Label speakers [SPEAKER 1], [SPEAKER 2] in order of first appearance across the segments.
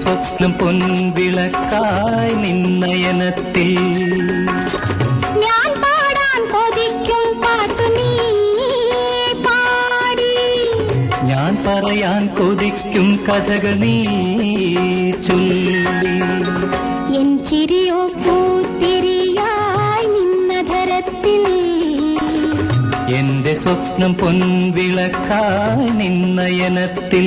[SPEAKER 1] സ്വപ്നം പൊൻവിളക്കായി നിന്നയനത്തിൽ
[SPEAKER 2] ഞാൻ പാടാൻ കൊതിക്കും പാട്ടു നീ പാടി
[SPEAKER 1] ഞാൻ പറയാൻ കൊതിക്കും കഥകൾ നീ ചൊല്ലി
[SPEAKER 2] എൻ ചിരിയോ പൂത്തിരിയായി നിന്നധരത്തിൽ
[SPEAKER 1] എന്റെ സ്വപ്നം പൊൻവിളക്കായി നിന്നയനത്തിൽ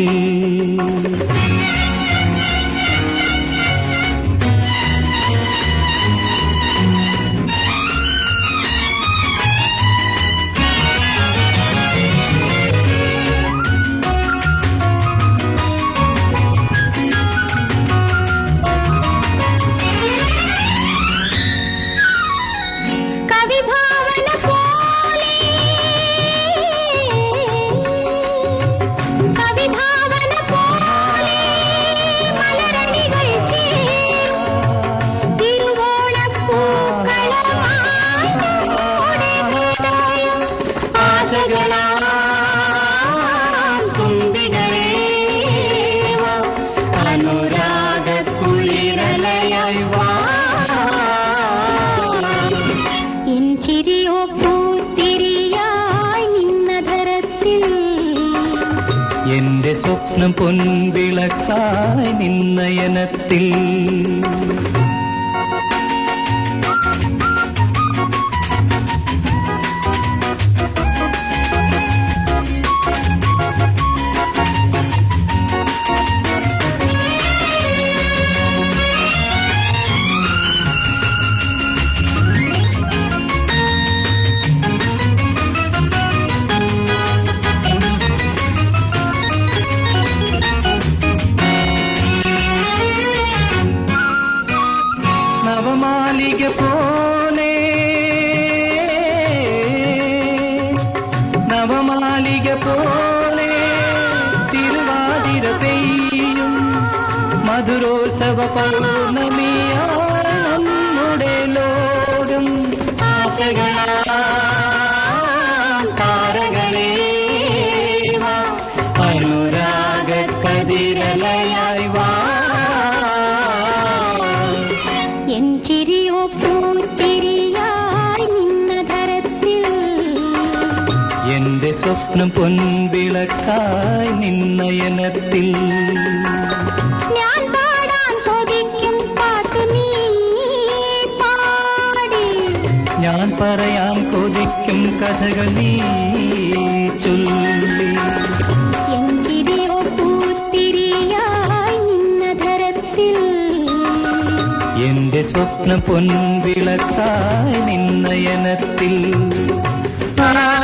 [SPEAKER 1] സ്വപ്നം പൊൻവിളക്കായി നിന്നയനത്തിൽ നവമാലിക പോലെ. നവമാലിക പോലെ. തിരുവാതിര പെയ്യും. മധുരോത്സവ പൗർണമിയായി നമ്മുടെ ലോകം. ആശകളാം എന്റെ സ്വപ്നം പൊൻവിളക്കായി നിന്നയനത്തിൽ
[SPEAKER 2] ഞാൻ പാടാൻ കൊതിക്കും
[SPEAKER 1] കഥകൾ നീ ചൊല്ലി. എന്റെ സ്വപ്നം പൊൻവിളക്കായി നിന്നയനത്തിൽ ആ,